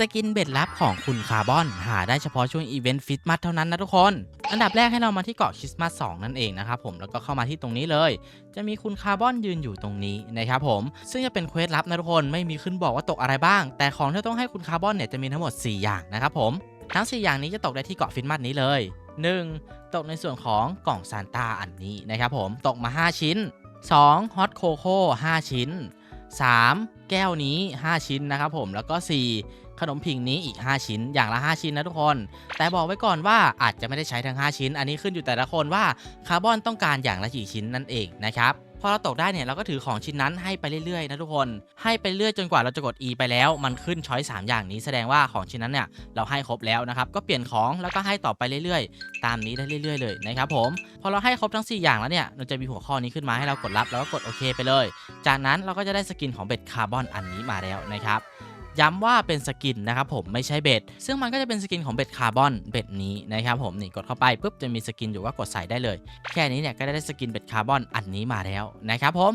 สกินเบ็ดลับของคุณคาร์บอน หาได้เฉพาะช่วงอีเวนต์ฟิตมัสเท่านั้นนะทุกคน อันดับแรกให้เรามาที่เกาะคริสต์มาส2นั่นเองนะครับผมแล้วก็เข้ามาที่ตรงนี้เลย จะมีคุณคาร์บอนยืนอยู่ตรงนี้นะครับผม ซึ่งจะเป็นเควสลับนะทุกคนไม่มีขึ้นบอกว่าตกอะไรบ้าง แต่ของที่ต้องให้คุณคาร์บอนเนี่ยจะมีทั้งหมด 4 อย่างนะครับผมทั้ง 4 อย่างนี้จะตกได้ที่เกาะฟิตมัสนี้เลย 1. ตกในส่วนของกล่องซานตาอันนี้นะครับผมตกมา 5 ชิ้น 2. ฮอตโคโค่5ชิ้น 3. แก้วนี้ 5 ชิ้นนะครับผมแล้วก็ 4 ขนมผิงนี้อีก 5 ชิ้น อย่างละ 5 ชิ้นนะทุกคน แต่บอกไว้ก่อนว่าอาจจะไม่ได้ใช้ทั้ง 5 ชิ้น อันนี้ขึ้นอยู่แต่ละคนว่าคาร์บอนต้องการอย่างละกี่ชิ้นนั่นเองนะครับ พอเราตกได้เนี่ยเราก็ถือของชิ้นนั้นให้ไปเรื่อยๆนะทุกคน ให้ไปเรื่อยจนกว่าเราจะกด E ไปแล้ว มันขึ้นช้อย3อย่างนี้แสดงว่าของชิ้นนั้นเนี่ยเราให้ครบแล้วนะครับก็เปลี่ยนของแล้วก็ให้ต่อไปเรื่อยๆ ตามนี้ได้เรื่อย ๆ เลยนะครับผมพอเราให้ครบทั้ง 4 อย่างแล้วเนี่ยมันจะมีหัวข้อนี้ขึ้นมาให้เรากดรับแล้วก็กดโอเคไปเลย จากนั้นเราก็จะได้สกินของเบ็ดคาร์บอนอันนี้มาแล้วนะครับ ย้ำว่าเป็นสกินนะครับผมไม่ใช่เบ็ด ซึ่งมันก็จะเป็นสกินของเบ็ดคาร์บอนเบ็ดนี้นะครับผมนี่กดเข้าไปปุ๊บจะมีสกินอยู่ก็กดใส่ได้เลย แค่นี้เนี่ยก็ได้สกินเบ็ดคาร์บอนอันนี้มาแล้วนะครับผม